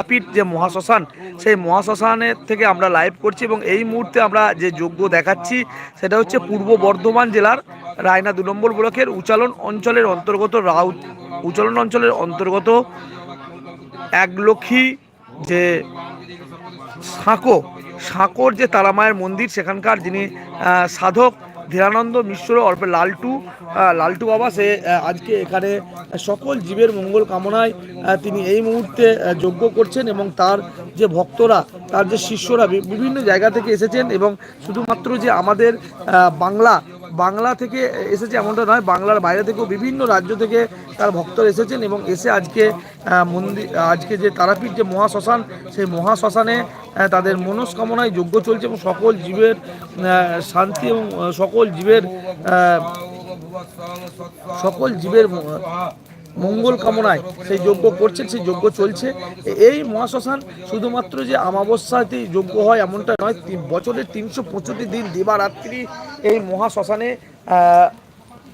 তারাপীঠ যে মহাশ্মশান, সেই মহাশ্মশানের থেকে আমরা লাইভ করছি এবং এই মুহূর্তে আমরা যে যজ্ঞ দেখাচ্ছি, সেটা হচ্ছে পূর্ব বর্ধমান জেলার রায়না দু নম্বর ব্লকের উচালন অঞ্চলের অন্তর্গত রাউত। উচালন অঞ্চলের অন্তর্গত একলক্ষী যে সাঁকো, সাঁকোর যে তারামায়ের মন্দির, সেখানকার যিনি সাধক ধীরানন্দ মিশ্র অর্পে লালটু লালটু বাবা, সে আজকে এখানে সকল জীবের মঙ্গল কামনায় তিনি এই মুহূর্তে যজ্ঞ করছেন এবং তার যে ভক্তরা, তার যে শিষ্যরা বিভিন্ন জায়গা থেকে এসেছেন এবং শুধুমাত্র যে আমাদের বাংলা বাংলা থেকে এসেছে এমনটা নয়, বাংলার বাইরে থেকেও বিভিন্ন রাজ্য থেকে তার ভক্তরা এসেছেন এবং এসে আজকে মন্দির, আজকে যে তারাপীঠ যে মহাশ্মশান, সেই মহাশ্মশানে তাদের মনস্কামনায় যোগ্য চলছে এবং সকল জীবের শান্তি এবং সকল জীবের সকল জীবের মঙ্গল কামনায় সেই যজ্ঞ করছেন সেই যজ্ঞ চলছে। এই মহাশ্মশান শুধুমাত্র যে আমাবস্যাতেই যজ্ঞ হয় এমনটা নয় বছরের তিনশো পঁয়ষট্টি দিন দিবারাত্রি এই মহাশ্মশানে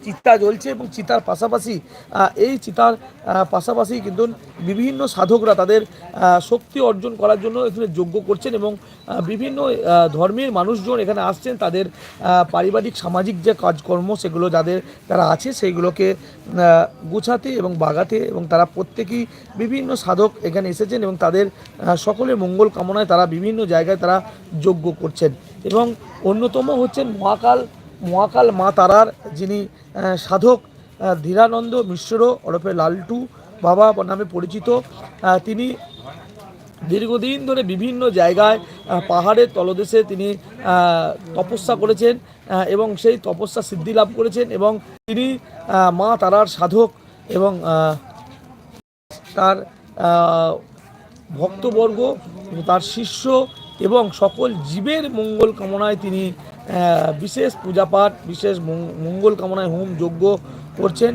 চিতা জ্বলছে এবং চিতার পাশাপাশি এই চিতার পাশাপাশি কিন্তু বিভিন্ন সাধকরা তাদের শক্তি অর্জন করার জন্য এখানে যজ্ঞ করছেন এবং বিভিন্ন ধর্মের মানুষজন এখানে আসছেন তাদের পারিবারিক, সামাজিক যে কাজকর্ম সেগুলো যাদের তারা আছে সেইগুলোকে গুছাতে এবং বাগাতে এবং তারা প্রত্যেকেই বিভিন্ন সাধক এখানে এসেছেন এবং তাদের সকলের মঙ্গল কামনায় তারা বিভিন্ন জায়গায় তারা যজ্ঞ করছেন এবং অন্যতম হচ্ছেন মহাকাল মহাকাল মা তারার, যিনি সাধক ধীরানন্দ মিশ্র ওরফে লালটু বাবা নামে পরিচিত তিনি দীর্ঘদিন ধরে বিভিন্ন জায়গায় পাহাড়ের তলদেশে তিনি তপস্যা করেছেন এবং সেই তপস্যা সিদ্ধি লাভ করেছেন এবং তিনি মা তারার সাধক এবং তার ভক্তবর্গ, তার শিষ্য এবং সকল জীবের মঙ্গল কামনায় তিনি বিশেষ পূজাপাঠ, বিশেষ মঙ্গল কামনায় হোম যজ্ঞ করছেন।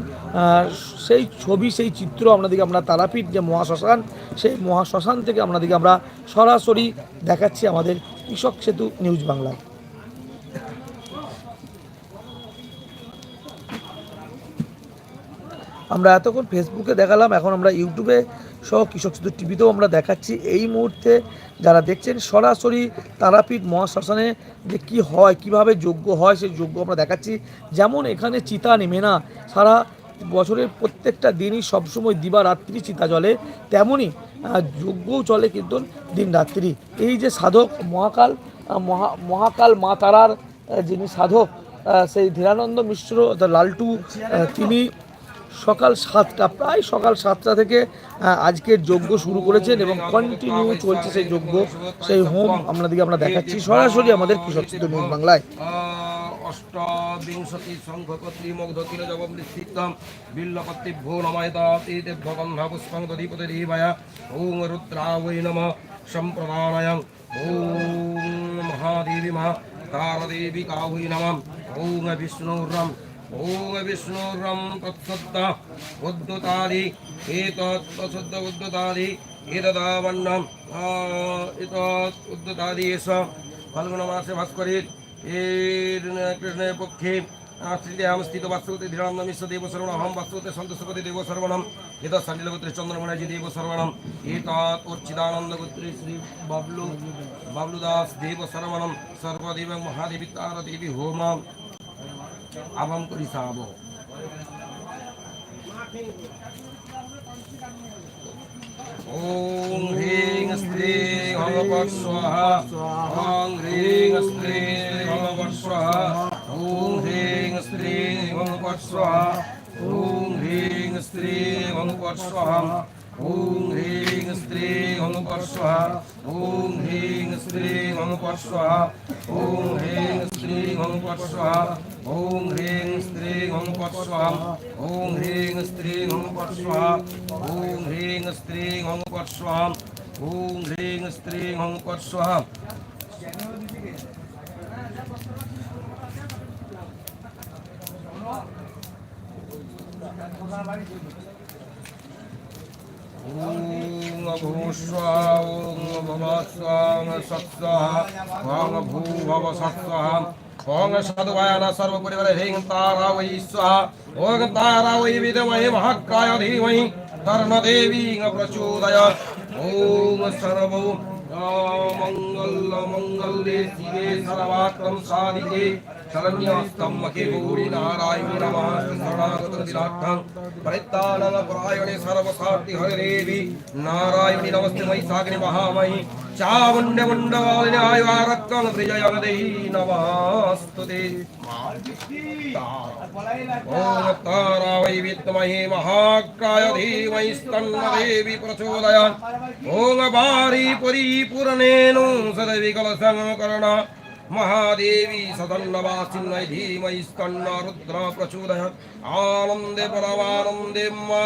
সেই ছবি, সেই চিত্র আপনাদেরকে আমরা তারাপীঠ যে মহাশ্মশান, সেই মহাশ্মশান থেকে আপনাদেরকে আমরা সরাসরি দেখাচ্ছি আমাদের কৃষক সেতু নিউজ বাংলায়। আমরা এতক্ষণ ফেসবুকে দেখালাম, এখন আমরা ইউটিউবে সহ কৃষক সেতু টিভিতেও আমরা দেখাচ্ছি। এই মুহূর্তে যারা দেখছেন, সরাসরি তারাপীঠ মহাশ্মশানে যে কি হয়, কীভাবে যোগ্য হয়, সেই যোগ্য আমরা দেখাচ্ছি। যেমন এখানে চিতা নেমে না, সারা বছরের প্রত্যেকটা দিনই সবসময় দিবারাত্রি চিতা জলে তেমনই যজ্ঞও চলে কিন্তু দিন রাত্রি এই যে সাধক মহাকাল মহা, মহাকাল মা তারার যিনি সাধক সেই ধীরানন্দ মিশ্র লালটু তিনি সকাল সাতটা, প্রায় সকাল সাতটা থেকে আজকের যজ্ঞ শুরু করেছেন এবং কন্টিনিউ চলছে সেই যজ্ঞ, সেই হোম আপনাদেরকে আমরা দেখাচ্ছি সরাসরি আমাদের কৃষক সিদ্ধ নিউজ বাংলায়। অষ্টাবিংশতি সংখ্যকত্রী মগ্ধতির জবমৃষ্টিতম বিল্লপত্তিভ্যো নময়তাতি দেব্যগন্ধ পুষ্পং দধিপতি দেবায় ওং রুদ্রাবৈ নম। সম্প্রদানয়ং, ওং মহাদেবী মা তারদেবী কাহুই নম। ওং বিষ্ণুরম ॐ विष्णुरं तत्सद्द उद्युतादि एतत्सद्द उद्युतादि एतदावन्नम् एतत् उद्युतादि एष ফাল্গুনমাসে ভাস্করীর এর কৃষ্ণের পক্ষে স্থিতিহাম স্থিত বাস্তুতে ধীরাম নমিষ্য দেব সর্বণহম বাস্তুতে সন্তোষপতি দেব সর্বণম এত সান্ডিলগোত্রী চন্দ্রমণাজি দেব সর্বণম এতৎ অর্চিদানন্দ গোত্রী শ্রী বাবলু বাবলু দেব সর্বণম সর্বদেব মহাদেবী তার দেবী হোমম আবাম করি সাহাব ওম হ্রিং স্ত্রীং ভগবৎ স্বাহা ওং হ্রিং স্ত্রীং ভগবৎ স্বাহা ওম হ্রিং স্ত্রীং ভগবৎ স্বাহা ওম হ্রিং স্ত্রীং ভগবৎ স্বাহা ওম হ্রিং স্ত্রীং অনুপর স্বাহা ওম হ্রিং স্ত্রীং অনুপর স্বাহা ওম হ্রিং স্ত্রীং অনুপর ॐ ह्रीं स्त्रीं हवपट् स्वाहा ॐ ह्रीं स्त्रीं हवपट् स्वाहा ॐ ह्रीं स्त्रीं हवपट् स्वाहा ॐ ह्रीं स्त्रीं हवपट् स्वाहा ॐ भूष्वा ॐ भवस्वां सत्स्वः ॐ भूभव ఓం షదువాయన సర్వపరివర హ్రీం తారావై స్వాహ ఓం తారావై విధమై మహక్రాయ ధీమై కర్ణదేవీ ప్రచోదయ ఓం సర్వం మంగళ మంగళే శివే సర్వాత్రం సాధికే శరణ్యాస్తమ్మకే గౌరీ నారాయణ నమస్తే శరణాగతం దిరాట్టం ప్రయత్నాన పరాయణే సర్వసార్థి హరిదేవి నారాయణి నమస్తే మై సాగిని మహామహి చావుండవుండవాలినాయవారత్వృజయనదేహీనవాస్తుతే విద్మహే మహాకాయ ధీమహిస్తన్న దేవి ప్రచోదయాన్ ఓం భారీ పురీపురనేను సదవికల సంకరణ మహాదేవి సదన్నవాసిన్నై ధీమహిస్తన్న రుద్ర ప్రచోదయాన్ ఆనందే పరమానందే మా